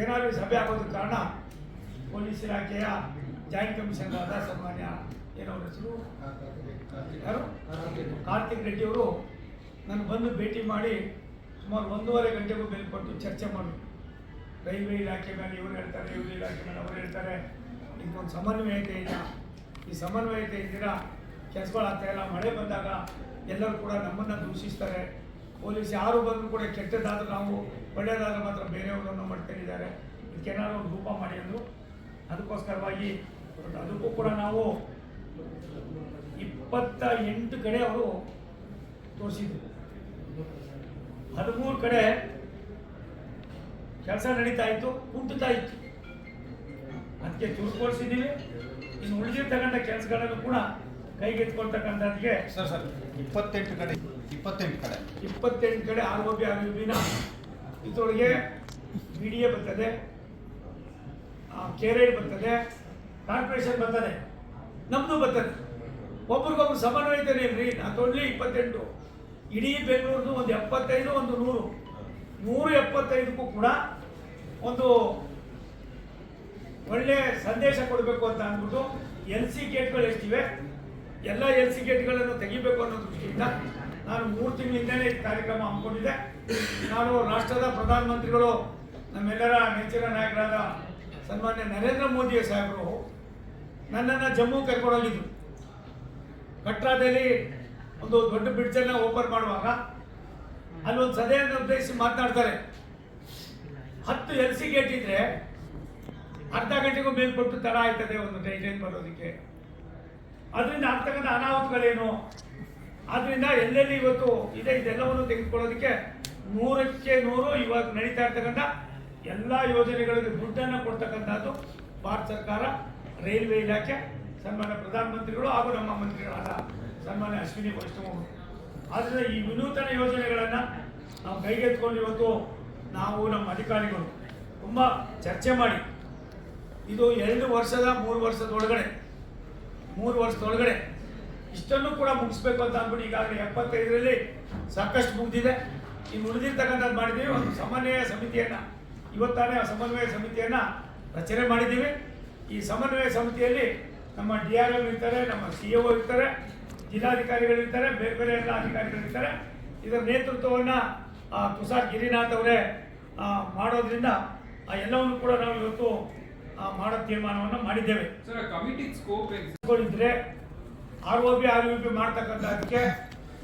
ಇವತ್ತೇನಾದ್ರು ಸಭೆ ಆಗೋದ ಕಾರಣ ಪೊಲೀಸ್ ಇಲಾಖೆಯ ಜಾಯಿಂಟ್ ಕಮಿಷನ್ ಆದ ಸನ್ಮಾನ್ಯ ಏನವ್ರ ಹೆಸರು? ಕಾರ್ತಿಕ್ ರೆಡ್ಡಿ ಅವರು ನಾನು ಬಂದು ಭೇಟಿ ಮಾಡಿ ಸುಮಾರು ಒಂದೂವರೆ ಗಂಟೆಗೂ ಕೊಟ್ಟು ಚರ್ಚೆ ಮಾಡಿ. ರೈಲ್ವೆ ಇಲಾಖೆ ಮೇಲೆ ಇವರು ಹೇಳ್ತಾರೆ, ಇವರು ಇಲಾಖೆ ಮೇಲೆ ಅವರು ಹೇಳ್ತಾರೆ. ಇದಕ್ಕೊಂದು ಸಮನ್ವಯತೆ ಇಲ್ಲ ಈ ಸಮನ್ವಯತೆ ಇದ್ದೀರಾ ಕೆಲಸಗಳಾಗ್ತಾ ಇಲ್ಲ. ಮಳೆ ಬಂದಾಗ ಎಲ್ಲರೂ ಕೂಡ ನಮ್ಮನ್ನು ದೂಷಿಸ್ತಾರೆ. ಪೊಲೀಸ್ ಯಾರು ಬಂದರೂ ಕೂಡ ಕೆಟ್ಟದಾದ್ರೂ ನಾವು ಒಳ್ಳೆಯದಾದ್ರೆ ಮಾತ್ರ ಬೇರೆಯವರನ್ನು ಮಾಡ್ಕೊಂಡಿದ್ದಾರೆ ಇದಕ್ಕೇನಾದ್ರು ಒಂದು ರೂಪ ಮಾಡಿ ಅಂದರು. ಅದಕ್ಕೋಸ್ಕರವಾಗಿ ಅದಕ್ಕೂ ಕೂಡ ನಾವು ಇಪ್ಪತ್ತ ಎಂಟು ಕಡೆ ಅವರು ತೋರಿಸಿದ್ರು. ಹದಿಮೂರು ಕಡೆ ಕೆಲಸ ನಡೀತಾ ಇತ್ತು, ಕುಂಟುತ್ತಾ ಇತ್ತು. ಅದಕ್ಕೆ ಚುರುಕೊಳಿಸಿದ್ದೀವಿ ಇನ್ನು ಉಳಿದಿರ್ತಕ್ಕಂಥ ಕೆಲಸಗಳನ್ನು ಕೂಡ ಕೈಗೆತ್ಕೊಳ್ತಕ್ಕಂಥದ್ದಿಗೆ ಸರ್ ಸರ್, ಇಪ್ಪತ್ತೆಂಟು ಕಡೆ. ಇಪ್ಪತ್ತೆಂಟು ಕಡೆ. ಇಪ್ಪತ್ತೆಂಟು ಕಡೆ R O B R U ಬಿನ ಇದರೊಳಗೆ ಬಿ ಡಿ ಎ ಬರ್ತದೆ ಕೆರೇಡ್ ಬರ್ತದೆ ಕಾರ್ಪೊರೇಷನ್ ಬರ್ತದೆ ನಮ್ಮದು ಬರ್ತದೆ. ಒಬ್ರಿಗೊಬ್ರು ರೀ ಇಲ್ರಿ ಓನ್ಲಿ ಇಪ್ಪತ್ತೆಂಟು. ಇಡೀ ಬೆಂಗಳೂರದು ಒಂದು ಎಪ್ಪತ್ತೈದು, ಒಂದು ನೂರು. ನೂರು ಎಪ್ಪತ್ತೈದಕ್ಕೂ ಕೂಡ ಒಂದು ಒಳ್ಳೆ ಸಂದೇಶ ಕೊಡಬೇಕು ಅಂತ ಅಂದ್ಬಿಟ್ಟು ಎಲ್ ಸಿ ಗೇಟ್ಗಳು ಎಷ್ಟಿವೆ? ಎಲ್ಲ ಎಲ್ ಸಿ ಗೇಟ್ಗಳನ್ನು ತೆಗಿಬೇಕು ಅನ್ನೋ ದೃಷ್ಟಿಯಿಂದ ನಾನು ಮೂರು ತಿಂಗಳಿಂದಲೇ ಈ ಕಾರ್ಯಕ್ರಮ ಹಮ್ಮಿಕೊಂಡಿದ್ದೆ. ನಾನು ರಾಷ್ಟ್ರದ ಪ್ರಧಾನಮಂತ್ರಿಗಳು, ನಮ್ಮೆಲ್ಲರ ನೆಚ್ಚಿನ ನಾಯಕರಾದ ಸನ್ಮಾನ್ಯ ನರೇಂದ್ರ ಮೋದಿಯ ಸಾಹೇಬರು, ನನ್ನನ್ನು ಜಮ್ಮು ಕರ್ಕೊಂಡೋಗಿದ್ರು. ಕಟ್ರಾದಲ್ಲಿ ಒಂದು ದೊಡ್ಡ ಬ್ರಿಡ್ಜನ್ನು ಓಪನ್ ಮಾಡುವಾಗ ಅಲ್ಲೊಂದು ಸದೆಯನ್ನು ಉದ್ದೇಶಿಸಿ ಮಾತನಾಡ್ತಾರೆ. ಹತ್ತು ಎಲ್ ಸಿ ಗೇಟ್ ಇದ್ರೆ ಅರ್ಧ ಗಂಟೆಗೂ ಮೇಲ್ಪಟ್ಟು ತಡ ಆಯ್ತದೆ ಒಂದು ಟ್ರೈನ್ ಬರೋದಕ್ಕೆ. ಅದರಿಂದ ಆಗ್ತಕ್ಕಂಥ ಅನಾಹುತಗಳೇನು? ಆದ್ರಿಂದ ಎಲ್ಲೆಲ್ಲಿ ಇವತ್ತು ಇದೆ, ಇದೆಲ್ಲವನ್ನು ತೆಗೆದುಕೊಳ್ಳೋದಕ್ಕೆ ನೂರಕ್ಕೆ ನೂರು ಇವಾಗ ನಡೀತಾ ಇರ್ತಕ್ಕಂಥ ಎಲ್ಲ ಯೋಜನೆಗಳಿಗೆ ದುಡ್ಡನ್ನು ಕೊಡ್ತಕ್ಕಂಥದ್ದು ಭಾರತ ಸರ್ಕಾರ, ರೈಲ್ವೆ ಇಲಾಖೆ, ಸನ್ಮಾನ್ಯ ಪ್ರಧಾನಮಂತ್ರಿಗಳು ಹಾಗೂ ನಮ್ಮ ಮಂತ್ರಿಗಳಾದ ಸನ್ಮಾನ್ಯ ಅಶ್ವಿನಿ ವೈಷ್ಣವ್ ಅವರು ಆದ್ದರಿಂದ ಈ ವಿನೂತನ ಯೋಜನೆಗಳನ್ನು ನಾವು ಕೈಗೆತ್ಕೊಂಡು ಇವತ್ತು ನಾವು ನಮ್ಮ ಅಧಿಕಾರಿಗಳು ತುಂಬ ಚರ್ಚೆ ಮಾಡಿ. ಇದು ಎರಡು ವರ್ಷದ, ಮೂರು ವರ್ಷದೊಳಗಡೆ ಮೂರು ವರ್ಷದೊಳಗಡೆ ಇಷ್ಟನ್ನು ಕೂಡ ಮುಗಿಸ್ಬೇಕು ಅಂತ ಅಂದ್ಬಿಟ್ಟು ಈಗಾಗಲೇ ಎಪ್ಪತ್ತೈದರಲ್ಲಿ ಸಾಕಷ್ಟು ಮುಗಿದಿದೆ. ಇನ್ನು ಉಳಿದಿರ್ತಕ್ಕಂಥದ್ದು ಮಾಡಿದ್ದೀವಿ. ಒಂದು ಸಮನ್ವಯ ಸಮಿತಿಯನ್ನು ಇವತ್ತಾನೇ ಆ ಸಮನ್ವಯ ಸಮಿತಿಯನ್ನು ರಚನೆ ಮಾಡಿದ್ದೀವಿ. ಈ ಸಮನ್ವಯ ಸಮಿತಿಯಲ್ಲಿ ನಮ್ಮ ಡಿ ಆರ್ ಎಲ್ ಇರ್ತಾರೆ ನಮ್ಮ ಸಿ ಎ ಇರ್ತಾರೆ ಜಿಲ್ಲಾಧಿಕಾರಿಗಳು ಇರ್ತಾರೆ ಬೇರೆ ಬೇರೆ ಎಲ್ಲ ಅಧಿಕಾರಿಗಳು ಇರ್ತಾರೆ. ಇದರ ನೇತೃತ್ವವನ್ನು ತುಷಾರ್ ಗಿರಿನಾಥ್ ಅವರೇ ಮಾಡೋದ್ರಿಂದ ಆ ಎಲ್ಲವನ್ನು ಕೂಡ ನಾವು ಇವತ್ತು ಮಾಡೋ ತೀರ್ಮಾನವನ್ನು ಮಾಡಿದ್ದೇವೆ. ಸರ್ ಕಮಿಟಿ ಸ್ಕೋಪ್ ಇದ್ದರೆ R O B R U B ಮಾಡ್ತಕ್ಕಂಥದಕ್ಕೆ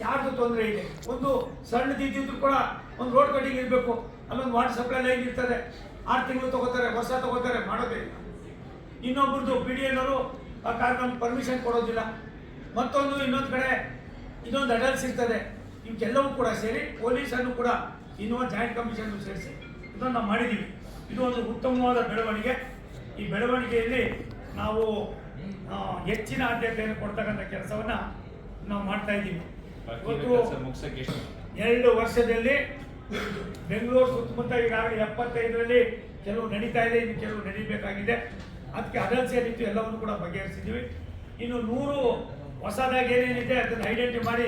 ಯಾರ್ದು ತೊಂದರೆ ಇದೆ? ಒಂದು ಸಣ್ಣದಿದ್ದಿದ್ರು ಕೂಡ ಒಂದು ರೋಡ್ ಕಟ್ಟಿಂಗ್ ಇರಬೇಕು. ಅಲ್ಲೊಂದು ವಾಟರ್ ಸಪ್ಲೈ ಲೈನ್ ಇರ್ತದೆ. ಆರು ತಿಂಗಳು ತಗೋತಾರೆ, ವರ್ಷ ತಗೋತಾರೆ, ಮಾಡೋದೇ ಇಲ್ಲ. ಇನ್ನೊಬ್ರದ್ದು ಪಿ ಡಿ ಎನವರು ಆ ಕಾರಣ ಪರ್ಮಿಷನ್ ಕೊಡೋದಿಲ್ಲ. ಮತ್ತೊಂದು, ಇನ್ನೊಂದು ಕಡೆ ಇನ್ನೊಂದು ಅಡಲ್ಸ್ ಇರ್ತದೆ. ಇವಕ್ಕೆಲ್ಲವೂ ಕೂಡ ಸೇರಿ ಪೊಲೀಸನ್ನು ಕೂಡ ಇನ್ನೊಂದು ಜಾಯಿಂಟ್ ಕಮಿಷನ್ ಸೇರಿಸಿ ಇದನ್ನು ನಾವು ಮಾಡಿದ್ದೀವಿ ಇದು ಒಂದು ಉತ್ತಮವಾದ ಬೆಳವಣಿಗೆ. ಈ ಬೆಳವಣಿಗೆಯಲ್ಲಿ ನಾವು ಹೆಚ್ಚಿನ ಆದ್ಯತೆಯನ್ನು ಕೊಡ್ತಕ್ಕಂಥ ಕೆಲಸವನ್ನ ನಾವು ಮಾಡ್ತಾ ಇದ್ದೀವಿ. ಎರಡು ವರ್ಷದಲ್ಲಿ ಬೆಂಗಳೂರು ಸುತ್ತಮುತ್ತ ಈಗಾಗಲೇ ಎಪ್ಪತ್ತೈದರಲ್ಲಿ ಕೆಲವು ನಡೀತಾ ಇದೆ ಇನ್ನು ಕೆಲವು ನಡೀಬೇಕಾಗಿದೆ. ಅದಕ್ಕೆ ಅದಲ್ಸ್ ಏನಿತ್ತು ಎಲ್ಲವನ್ನು ಕೂಡ ಬಗೆಹರಿಸಿದ್ದೀವಿ. ಇನ್ನು ನೂರು ಹೊಸದಾಗಿ ಏನೇನಿದೆ ಅದನ್ನು ಐಡೆಂಟಿ ಮಾಡಿ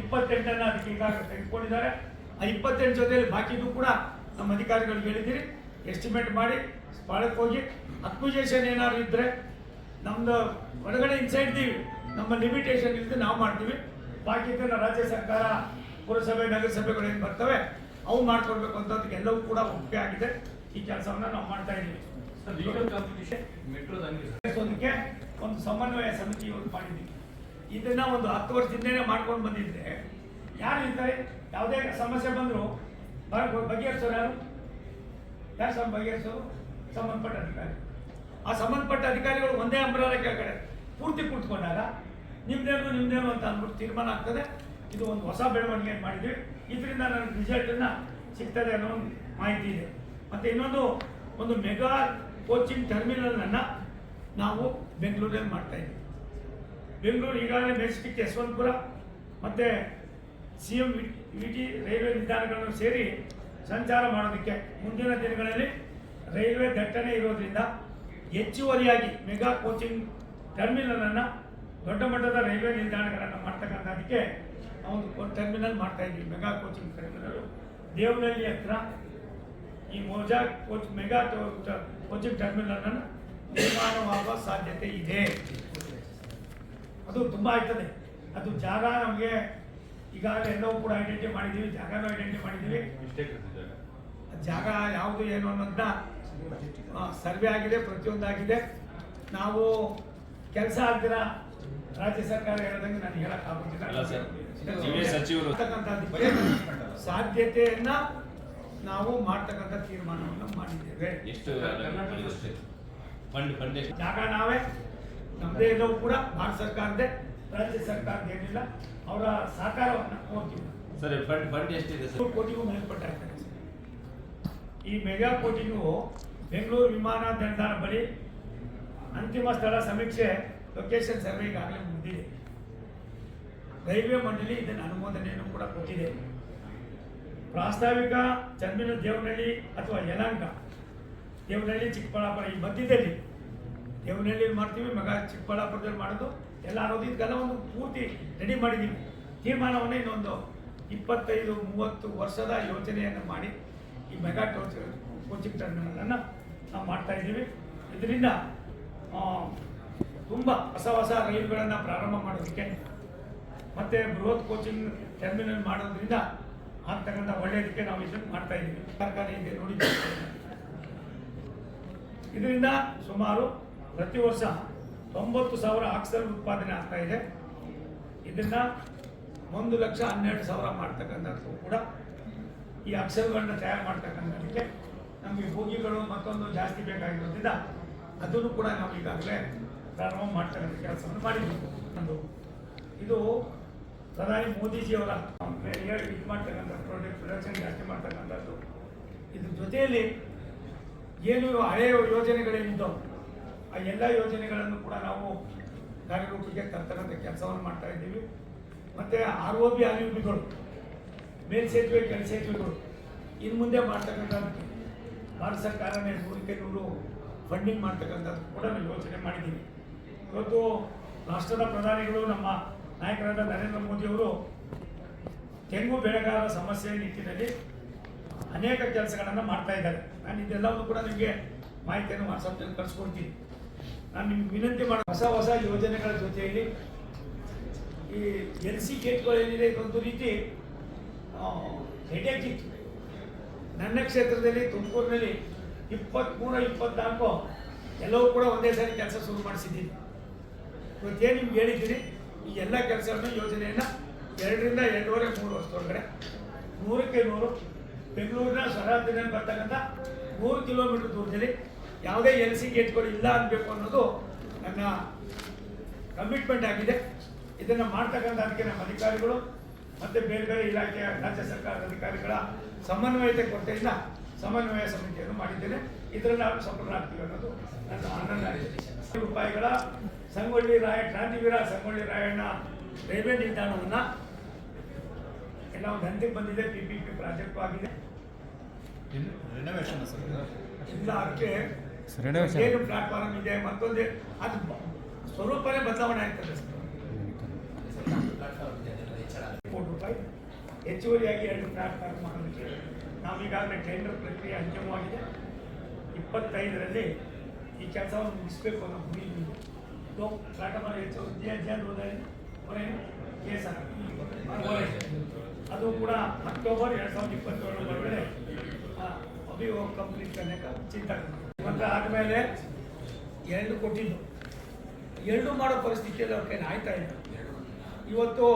ಇಪ್ಪತ್ತೆಂಟನ್ನು ಅದಕ್ಕೆ ಈಗಾಗಲೇ ತೆಗೆದುಕೊಂಡಿದ್ದಾರೆ. ಆ ಇಪ್ಪತ್ತೆಂಟು ಜೊತೆಯಲ್ಲಿ ಬಾಕಿದು ಕೂಡ ನಮ್ಮ ಅಧಿಕಾರಿಗಳಿಗೆ ಹೇಳಿದ್ದೀರಿ. ಎಸ್ಟಿಮೇಟ್ ಮಾಡಿ ಸ್ಥಳಕ್ಕೆ ಹೋಗಿ. ಅಕ್ವಿಜೇಷನ್ ಏನಾದ್ರು ಇದ್ದರೆ ನಮ್ದು ಹೊರಗಡೆ ದಿ ನಮ್ಮ ಲಿಮಿಟೇಷನ್ ಇಲ್ಲದೆ ನಾವು ಮಾಡ್ತೀವಿ. ಬಾಕಿ ಇದನ್ನ ರಾಜ್ಯ ಸರ್ಕಾರ ಪುರಸಭೆ ನಗರಸಭೆಗಳು ಏನು ಬರ್ತವೆ ಅವು ಮಾಡ್ಕೊಡ್ಬೇಕು ಅಂತದಕ್ಕೆ ಎಲ್ಲವೂ ಕೂಡ ಒಪ್ಪಿಗೆ ಆಗಿದೆ. ಈ ಕೆಲಸವನ್ನ ನಾವು ಮಾಡ್ತಾ ಇದ್ದೀವಿ. ಒಂದು ಸಮನ್ವಯ ಸಮಿತಿ ಇವತ್ತು ಮಾಡಿದ್ದೀವಿ ಇದನ್ನ ಒಂದು ಹತ್ತು ವರ್ಷದಿಂದನೇ ಮಾಡ್ಕೊಂಡು ಬಂದಿದ್ರೆ ಯಾರು ಇರ್ತಾರೆ ಯಾವುದೇ ಸಮಸ್ಯೆ ಬಂದರೂ ಬಗೆಹರಿಸೋರು ಯಾರು? ಯಾರು ಸಮ ಬಗೆಹರಿಸೋರು? ಸಂಬಂಧಪಟ್ಟ ಅಧಿಕಾರಿ. ಆ ಸಂಬಂಧಪಟ್ಟ ಅಧಿಕಾರಿಗಳು ಒಂದೇ ಅಂಬ್ರಾಲ ಕೆಳಗಡೆ ಪೂರ್ತಿ ಕೂತ್ಕೊಂಡಾಗ ನಿಮ್ದೇನು ನಿಮ್ದೇನು ಅಂತ ಅಂದ್ಬಿಟ್ಟು ತೀರ್ಮಾನ ಆಗ್ತದೆ. ಇದು ಒಂದು ಹೊಸ ಬೆಳವಣಿಗೆ ಮಾಡಿದ್ವಿ ಇದರಿಂದ ನನಗೆ ರಿಸಲ್ಟನ್ನು ಸಿಗ್ತದೆ ಅನ್ನೋ ಒಂದು ಮಾಹಿತಿ ಇದೆ. ಮತ್ತು ಇನ್ನೊಂದು, ಒಂದು ಮೆಗಾ ಕೋಚಿಂಗ್ ಟರ್ಮಿನಲನ್ನು ನಾವು ಬೆಂಗಳೂರಲ್ಲಿ ಮಾಡ್ತಾ ಇದ್ದೀವಿ. ಬೆಂಗಳೂರು ಈಗಾಗಲೇ ಮೆಜೆಸ್ಟಿಕ್ ಯಶವಂತಪುರ, ಮತ್ತು C M V T railway ನಿಲ್ದಾಣಗಳನ್ನು ಸೇರಿ ಸಂಚಾರ ಮಾಡೋದಕ್ಕೆ ಮುಂದಿನ ದಿನಗಳಲ್ಲಿ ರೈಲ್ವೆ ದಟ್ಟಣೆ ಇರೋದ್ರಿಂದ ಹೆಚ್ಚುವರಿಯಾಗಿ ಮೆಗಾ ಕೋಚಿಂಗ್ ಟರ್ಮಿನಲನ್ನು ದೊಡ್ಡ ಮಟ್ಟದ ರೈಲ್ವೆ ನಿಲ್ದಾಣಗಳನ್ನು ಮಾಡ್ತಕ್ಕಂಥದಕ್ಕೆ ಅವನು ಒಂದು ಟರ್ಮಿನಲ್ ಮಾಡ್ತಾ ಇದ್ವಿ ಮೆಗಾ ಕೋಚಿಂಗ್ ಟರ್ಮಿನಲ್. ದೇವನಹಳ್ಳಿ ಹತ್ರ ಈ ಮೋಜಾ ಕೋಚ್ ಮೆಗಾ ಕೋಚಿಂಗ್ ಟರ್ಮಿನಲ್ ಅನ್ನು ನಿರ್ಮಾಣವಾಗುವ ಸಾಧ್ಯತೆ ಇದೆ. ಅದು ತುಂಬ ಆಯ್ತದೆ ಅದು ಜಾಗ ನಮಗೆ ಈಗಾಗಲೇ ಎಲ್ಲವೂ ಕೂಡ ಐಡೆಂಟಿಫೈ ಮಾಡಿದ್ದೀವಿ ಜಾಗನೂ ಐಡೆಂಟಿಫೈ ಮಾಡಿದ್ದೀವಿ. ಜಾಗ ಯಾವುದು ಏನು ಅನ್ನೋದನ್ನ ಸರ್ವೆ ಆಗಿದೆ ಪ್ರತಿಯೊಂದಾಗಿದೆ ನಾವು ಕೆಲಸ ಆಗ್ದಿರ ರಾಜ್ಯ ಸರ್ಕಾರ ಹೇಳ್ದಂಗೆ ನಾನು ಹೇಳಕ್ಕಾಗೋದಿಲ್ಲ ಸಾಧ್ಯತೆಯನ್ನ ನಾವು ಮಾಡ್ತಕ್ಕಂಥ ತೀರ್ಮಾನವನ್ನು ಮಾಡಿದ್ದೇವೆ. ಎಷ್ಟು ಜಾಗ ನಾವೇ ನಮ್ಮದೇ ಎಲ್ಲವೂ ಕೂಡ ಭಾರತ ಸರ್ಕಾರದೇ ರಾಜ್ಯ ಸರ್ಕಾರದ ಏನಿಲ್ಲ ಅವರ ಸಹಕಾರವನ್ನು ಹೋಗ್ತೀವಿ. ಸರಿ ಫಂಡ್ ಫಂಡ್ ಎಷ್ಟಿದೆ ಸರ್? ಕೋಟಿಗೂ ಮೇಲ್ಪಟ್ಟಾಗ್ತದೆ ಈ ಮೆಗಾ ಕೋಟಿಗೂ ಬೆಂಗಳೂರು ವಿಮಾನ ನಿಲ್ದಾಣ ಬಳಿ ಅಂತಿಮ ಸ್ಥಳ ಸಮೀಕ್ಷೆ ಲೊಕೇಶನ್ ಸರ್ವೆ ಈಗಾಗಲೇ ಮುಗಿದಿದೆ. ರೈಲ್ವೆ ಮಂಡಳಿ ಇದನ್ನು ಅನುಮೋದನೆಯನ್ನು ಕೂಡ ಕೊಟ್ಟಿದೆ. ಪ್ರಾಸ್ತಾವಿಕ ಚನ್ಮಿನ ದೇವನಹಳ್ಳಿ ಅಥವಾ ಯಲಾಂಕ ದೇವನಹಳ್ಳಿ ಚಿಕ್ಕಬಳ್ಳಾಪುರ ಈ ಮಧ್ಯದಲ್ಲಿ. ದೇವನಹಳ್ಳಿ ಮಾಡ್ತೀವಿ, ಮಗ ಚಿಕ್ಕಬಳ್ಳಾಪುರದಲ್ಲಿ ಮಾಡೋದು. ಎಲ್ಲ ಅನ್ನೋದು ಇದಕ್ಕೆಲ್ಲ ಒಂದು ಪೂರ್ತಿ ರೆಡಿ ಮಾಡಿದ್ದೀವಿ. ತೀರ್ಮಾನವನ್ನು ಇನ್ನೊಂದು ಇಪ್ಪತ್ತೈದು ಮೂವತ್ತು ವರ್ಷದ ಯೋಜನೆಯನ್ನು ಮಾಡಿ ಈ ಮೆಗಾ ಕೋಚಿಂಗ್ ಟರ್ಮಿನಲನ್ನು ನಾವು ಮಾಡ್ತಾ ಇದ್ದೀವಿ. ಇದರಿಂದ ತುಂಬ ಹೊಸ ಹೊಸ ರೈಲುಗಳನ್ನು ಪ್ರಾರಂಭ ಮಾಡೋದಕ್ಕೆ ಮತ್ತು ಬೃಹತ್ ಕೋಚಿಂಗ್ ಟರ್ಮಿನಲ್ ಮಾಡೋದ್ರಿಂದ ಆಗ್ತಕ್ಕಂಥ ಒಳ್ಳೆಯದಕ್ಕೆ ನಾವು ಇದನ್ನು ಮಾಡ್ತಾ ಇದ್ದೀವಿ. ಸರ್ಕಾರ ಇದೆ ನೋಡಿ. ಇದರಿಂದ ಸುಮಾರು ಪ್ರತಿ ವರ್ಷ ತೊಂಬತ್ತು ಸಾವಿರ ಆಕ್ಸಲ್ ಉತ್ಪಾದನೆ ಆಗ್ತಾ ಇದೆ. ಇದನ್ನ ಒಂದು ಲಕ್ಷ ಹನ್ನೆರಡು ಸಾವಿರ ಮಾಡ್ತಕ್ಕಂಥದ್ದು ಕೂಡ ಈ ಅಕ್ಷರಗಳನ್ನ ತಯಾರು ಮಾಡ್ತಕ್ಕಂಥದ್ದಕ್ಕೆ ನಮಗೆ ಭೋಗಿಗಳು ಮತ್ತೊಂದು ಜಾಸ್ತಿ ಬೇಕಾಗಿರೋದ್ರಿಂದ ಅದನ್ನು ಕೂಡ ನಾವು ಈಗಾಗಲೇ ಪ್ರಾರಂಭ ಮಾಡ್ತಕ್ಕಂಥ ಕೆಲಸವನ್ನು ಮಾಡಿದ್ವಿ. ಒಂದು ಇದು ಪ್ರಧಾನಿ ಮೋದಿಜಿಯವರ ಇದು ಮಾಡ್ತಕ್ಕಂಥ ಪ್ರಾಡಕ್ಟ್ ಪ್ರೊಡಕ್ಷನ್ ಜಾಸ್ತಿ ಮಾಡ್ತಕ್ಕಂಥದ್ದು. ಇದ್ರ ಜೊತೆಯಲ್ಲಿ ಏನು ಹಳೆಯ ಯೋಜನೆಗಳೇನಿದ್ದೋ ಆ ಎಲ್ಲ ಯೋಜನೆಗಳನ್ನು ಕೂಡ ನಾವು ಕಾರ್ಯರೂಪಕ್ಕೆ ತರ್ತಕ್ಕಂಥ ಕೆಲಸವನ್ನು ಮಾಡ್ತಾ ಇದ್ದೀವಿ. ಮತ್ತು R O B R U ಬಿಗಳು ಮೇಲ್ಸೇತುವೆ, ಕೆಳಸೇತುವೆಗಳು. ಇನ್ನು ಮುಂದೆ ಮಾಡ್ತಕ್ಕಂಥದ್ದು ಭಾರತ ಸರ್ಕಾರನೇ ನೂರಕ್ಕೆ ನೂರು ಫಂಡಿಂಗ್ ಮಾಡ್ತಕ್ಕಂಥದ್ದು ಕೂಡ ನಾವು ಯೋಚನೆ ಮಾಡಿದ್ದೀನಿ. ಇವತ್ತು ರಾಷ್ಟ್ರದ ಪ್ರಧಾನಿಗಳು ನಮ್ಮ ನಾಯಕರಾದ ನರೇಂದ್ರ ಮೋದಿಯವರು ತೆಂಗು ಬೆಳೆಗಾರರ ಸಮಸ್ಯೆ ನಿಟ್ಟಿನಲ್ಲಿ ಅನೇಕ ಕೆಲಸಗಳನ್ನು ಮಾಡ್ತಾ ಇದ್ದಾರೆ. ನಾನು ಇದೆಲ್ಲವನ್ನು ಕೂಡ ನಿಮಗೆ ಮಾಹಿತಿಯನ್ನು ವಾಟ್ಸಪ್ನಲ್ಲಿ ಕಳಿಸ್ಕೊಡ್ತೀನಿ. ನಾನು ನಿಮ್ಗೆ ವಿನಂತಿ ಮಾಡಿ, ಹೊಸ ಹೊಸ ಯೋಜನೆಗಳ ಜೊತೆಯಲ್ಲಿ ಈ ಎಲ್ ಸಿ ಗೇಟ್ಗಳೇನಿದೆ ಇದೊಂದು ರೀತಿ ಹೆಡೇಕ್ ಇತ್ತು. ನನ್ನ ಕ್ಷೇತ್ರದಲ್ಲಿ ತುಮಕೂರಿನಲ್ಲಿ ಇಪ್ಪತ್ತ್ಮೂರು ಇಪ್ಪತ್ನಾಲ್ಕು ಎಲ್ಲವೂ ಕೂಡ ಒಂದೇ ಸಾರಿ ಕೆಲಸ ಶುರು ಮಾಡಿಸಿದ್ದೀನಿ. ಇವತ್ತೇ ನಿಮ್ಗೆ ಹೇಳಿದ್ದೀನಿ, ಈ ಎಲ್ಲ ಕೆಲಸವನ್ನು ಯೋಜನೆಯನ್ನು ಎರಡರಿಂದ ಎರಡೂವರೆ, ಮೂರು ವರ್ಷದೊಳಗಡೆ ನೂರಕ್ಕೆ ನೂರು ಬೆಂಗಳೂರಿನ ಸರಹದ್ದಿನಲ್ಲಿ ಬರ್ತಕ್ಕಂಥ ಮೂರು ಕಿಲೋಮೀಟರ್ ದೂರದಲ್ಲಿ ಯಾವುದೇ ಎಲ್ ಸಿ ಗೇಟ್ಗಳು ಇಲ್ಲ ಅನ್ನಬೇಕು ಅನ್ನೋದು ನನ್ನ ಕಮಿಟ್ಮೆಂಟ್ ಆಗಿದೆ. ಇದನ್ನು ಮಾಡ್ತಕ್ಕಂಥ ಅದಕ್ಕೆ ನಮ್ಮ ಅಧಿಕಾರಿಗಳು ಮತ್ತು ಬೇರೆ ಬೇರೆ ಇಲಾಖೆಯ ರಾಜ್ಯ ಸರ್ಕಾರದ ಅಧಿಕಾರಿಗಳ ಸಮನ್ವಯತೆ ಕೊರತೆಯಿಂದ ಸಮನ್ವಯ ಸಮಿತಿಯನ್ನು ಮಾಡಿದ್ದೇನೆ. ಇದರಲ್ಲಿ ನಾವು ಸಫಲರಾಗ್ತೀವಿ ಅನ್ನೋದು ನನ್ನ ಆನಂದ ಆಗಿದೆ ರೂಪಾಯಿಗಳ ಸಂಗೊಳ್ಳಿ ರಾಯ ಕ್ರಾಂತಿವೀರ ಸಂಗೊಳ್ಳಿ ರಾಯಣ್ಣ ರೈಲ್ವೆ ನಿಲ್ದಾಣವನ್ನು ಎಲ್ಲ ಒಂದು ಹಂತಕ್ಕೆ ಬಂದಿದೆ. ಪಿ ಪಿ ಪಿ ಪ್ರಾಜೆಕ್ಟ್ ಆಗಿದೆ. ರಿನೋವೇಷನ್ ಇಲ್ಲ ಅದಕ್ಕೆ. ಏನು ಪ್ಲಾಟ್ಫಾರ್ಮ್ ಇದೆ ಮತ್ತೊಂದು ಅದು ಸ್ವರೂಪನೇ ಬದಲಾವಣೆ ಆಗ್ತದೆ ಸರ್. ಕೋಟಿ ರೂಪಾಯಿ. ಹೆಚ್ಚುವರಿಯಾಗಿ ಎರಡು ಪ್ಲಾಟ್ಫಾರ್ಮ್ ಮಾಡೋದಕ್ಕೆ ನಾವೀಗಾಗಲೇ ಟೆಂಡರ್ ಪ್ರಕ್ರಿಯೆ ಅಂತಿಮವಾಗಿದೆ. ಇಪ್ಪತ್ತೈದರಲ್ಲಿ ಈ ಕೆಲಸವನ್ನು ಮುಗಿಸ್ಬೇಕು ಅನ್ನೋ ಗುರಿ ಸೊ ಪ್ಲಾಟ್ಫಾರ್ಮ್ ಹೆಚ್ಚು ಜೆ ಹೋದರೆ ಕೇಸ್ ಕೇಸ ಅದು ಕೂಡ ಅಕ್ಟೋಬರ್ ಎರಡು ಸಾವಿರದ ಇಪ್ಪತ್ತೇಳು ಒಳಗಡೆ ಅಭಿಯೋಗ ಕಂಪ್ಲೀಟ್ ತನಕ ಚಿಂತೆ ಆದಮೇಲೆ ಎರಡು ಕೊಟ್ಟಿದ್ದು ಎರಡು ಮಾಡೋ ಪರಿಸ್ಥಿತಿಯಲ್ಲಿ ಅವ್ರ ಕೈಲಿ ಆಯ್ತಾ ಇಲ್ಲ. ಇವತ್ತು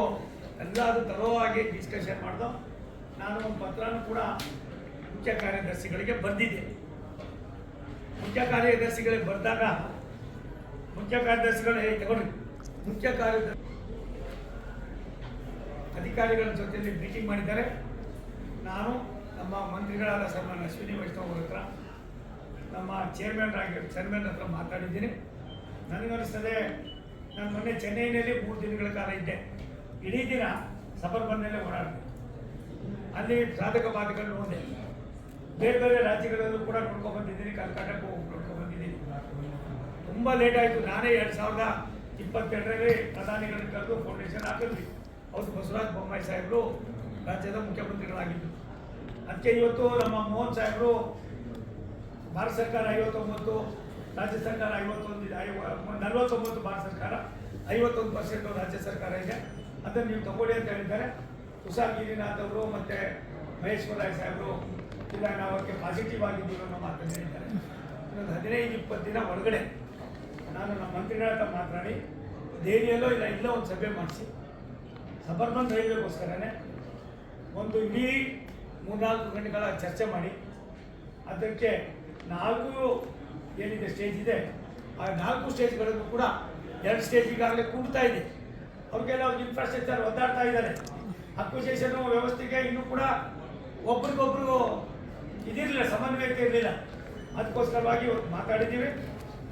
ಎಲ್ಲ ಅದು ತರೋವಾಗಿ ಡಿಸ್ಕಷನ್ ಮಾಡ್ದು ನಾನು ಒಂದು ಪತ್ರನೂ ಕೂಡ ಮುಖ್ಯ ಕಾರ್ಯದರ್ಶಿಗಳಿಗೆ ಬರೆದಿದ್ದೆ. ಮುಖ್ಯ ಕಾರ್ಯದರ್ಶಿಗಳಿಗೆ ಬರೆದಾಗ ಮುಖ್ಯ ಕಾರ್ಯದರ್ಶಿಗಳು ಹೇಗೆ ತಗೊಂಡ್ರಿ ಮುಖ್ಯ ಕಾರ್ಯದರ್ಶಿ ಅಧಿಕಾರಿಗಳ ಜೊತೆಯಲ್ಲಿ ಮೀಟಿಂಗ್ ಮಾಡಿದ್ದಾರೆ. ನಾನು ನಮ್ಮ ಮಂತ್ರಿಗಳಾದ ಸನ್ಮಾನ್ಯ ಅಶ್ವಿನಿ ವೈಷ್ಣವ್ ಹತ್ರ, ನಮ್ಮ ಚೇರ್ಮನ್ ಆಗಿ ಚೇರ್ಮನ್ ಹತ್ರ ಮಾತಾಡಿದ್ದೀನಿ. ನನಗನ್ನಿಸ್ತದೆ, ನಾನು ಮೊನ್ನೆ ಚೆನ್ನೈನಲ್ಲಿ ಮೂರು ದಿನಗಳ ಕಾಲ ಇದ್ದೆ. ಇಡೀ ದಿನ ಸಬರ್ಬನ್ನಲ್ಲೇ ಓಡಾಡಿದೆ ಅಲ್ಲಿ ಸಾಧಕ ಬಾಧಕಗಳು ನೋಡಿದೆ. ಬೇರೆ ಬೇರೆ ರಾಜ್ಯಗಳಲ್ಲೂ ಕೂಡ ನೋಡ್ಕೊಂಡು ಬಂದಿದ್ದೀನಿ ಕರ್ನಾಟಕಕ್ಕೂ ನೋಡ್ಕೊಂಡು ಬಂದಿದ್ದೀನಿ ತುಂಬ ಲೇಟ್ ಆಯಿತು. ನಾನೇ ಎರಡು ಸಾವಿರದ ಇಪ್ಪತ್ತೆರಡರಲ್ಲಿ ಪ್ರಧಾನಿಗಳನ್ನು ಕರೆದು ಫೌಂಡೇಶನ್ ಹಾಕಿದ್ವಿ. ಅವರು ಬಸವರಾಜ ಬೊಮ್ಮಾಯಿ ಸಾಹೇಬರು ರಾಜ್ಯದ ಮುಖ್ಯಮಂತ್ರಿಗಳಾಗಿದ್ದರು ಅದಕ್ಕೆ ಇವತ್ತು ನಮ್ಮ ಮೋಹನ್ ಸಾಹೇಬರು ಭಾರತ ಸರ್ಕಾರ ಐವತ್ತೊಂಬತ್ತು, ರಾಜ್ಯ ಸರ್ಕಾರ ಐವತ್ತೊಂದು ಐವ- ನಲ್ವತ್ತೊಂಬತ್ತು ಭಾರತ ಸರ್ಕಾರ, ಐವತ್ತೊಂದು ಪರ್ಸೆಂಟು ರಾಜ್ಯ ಸರ್ಕಾರ ಇದೆ. ಅದನ್ನು ನೀವು ತಗೊಳ್ಳಿ ಅಂತ ಹೇಳಿದ್ದಾರೆ. ತುಷಾರ್ ಗಿರಿನಾಥ್ ಅವರು ಮತ್ತು ಮಹೇಶ್ ರಾಯ್ ಸಾಹೇಬರು ಇಲ್ಲ ನಾವು ಅದಕ್ಕೆ ಪಾಸಿಟಿವ್ ಆಗಿದ್ದೀವಿ ಅನ್ನೋ ಮಾತನ್ನು ಹೇಳಿದ್ದಾರೆ. ಇನ್ನೊಂದು ಹದಿನೈದು, ಇಪ್ಪತ್ತು ದಿನ ಒಳಗಡೆ ನಾನು ನಮ್ಮ ಮಂತ್ರಿಗಳ ಹತ್ರ ಮಾತನಾಡಿ, ದೆಹಲಿಯಲ್ಲೋ ಇಲ್ಲ ಇಲ್ಲೋ ಒಂದು ಸಭೆ ಮಾಡಿಸಿ. ಸಬರ್ಮನ್ ರೈಲ್ವೆಗೋಸ್ಕರನೇ ಒಂದು ಇಡೀ ಮೂರ್ನಾಲ್ಕು ಗಂಟೆಗಳ ಚರ್ಚೆ ಮಾಡಿ, ಅದಕ್ಕೆ ನಾಲ್ಕು ಏನಿದೆ ಸ್ಟೇಜ್ ಇದೆ, ಆ ನಾಲ್ಕು ಸ್ಟೇಜ್ಗಳನ್ನು ಕೂಡ ಎರಡು ಸ್ಟೇಜ್ ಈಗಾಗಲೇ ಕೂಡ್ತಾ ಇದೆ. ಅವ್ರಿಗೆಲ್ಲ ಅವ್ರಿಗೆ ಇನ್ಫ್ರಾಸ್ಟ್ರಕ್ಚರ್ ಒದ್ದಾಡ್ತಾ ಇದ್ದಾರೆ. ಅಕ್ವಿಸೇಷನ್ ವ್ಯವಸ್ಥೆಗೆ ಇನ್ನೂ ಕೂಡ ಒಬ್ರಿಗೊಬ್ರು ಇದಿರಲಿಲ್ಲ ಸಮನ್ವಯತೆ ಇರಲಿಲ್ಲ. ಅದಕ್ಕೋಸ್ಕರವಾಗಿ ಇವತ್ತು ಮಾತಾಡಿದ್ದೀವಿ.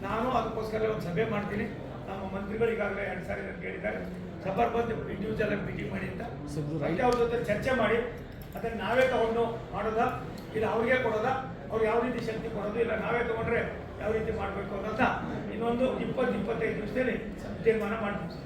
ನಾನು ಅದಕ್ಕೋಸ್ಕರ ಒಂದು ಸಭೆ ಮಾಡ್ತೀನಿ. ನಮ್ಮ ಮಂತ್ರಿಗಳು ಈಗಾಗಲೇ ಎರಡು ಸಾರಿ ಕೇಳಿದ್ದಾರೆ. ಸಭರ್ ಬಂದು ಇಂಡಿವಿಜುವಲ್ ಆಗಿ ಮೀಟಿಂಗ್ ಮಾಡಿ ಅಂತ. ರೈತ ಅವ್ರ ಜೊತೆ ಚರ್ಚೆ ಮಾಡಿ. ಅದನ್ನು ನಾವೇ ತಗೊಂಡು ಮಾಡೋದಾ ಇಲ್ಲ ಅವ್ರಿಗೆ ಕೊಡೋದಾ ಅವ್ರು ಯಾವ ರೀತಿ ಶಕ್ತಿ ಕೊಡೋದು ಇಲ್ಲ ನಾವೇ ತಗೊಂಡ್ರೆ ಯಾವ ರೀತಿ ಮಾಡಬೇಕು ಅನ್ನೋದನ್ನ ಇನ್ನೊಂದು ಇಪ್ಪತ್ತು ಇಪ್ಪತ್ತೈದು ನಿಮಿಷದಲ್ಲಿ ತೀರ್ಮಾನ ಮಾಡ್ತೀವಿ.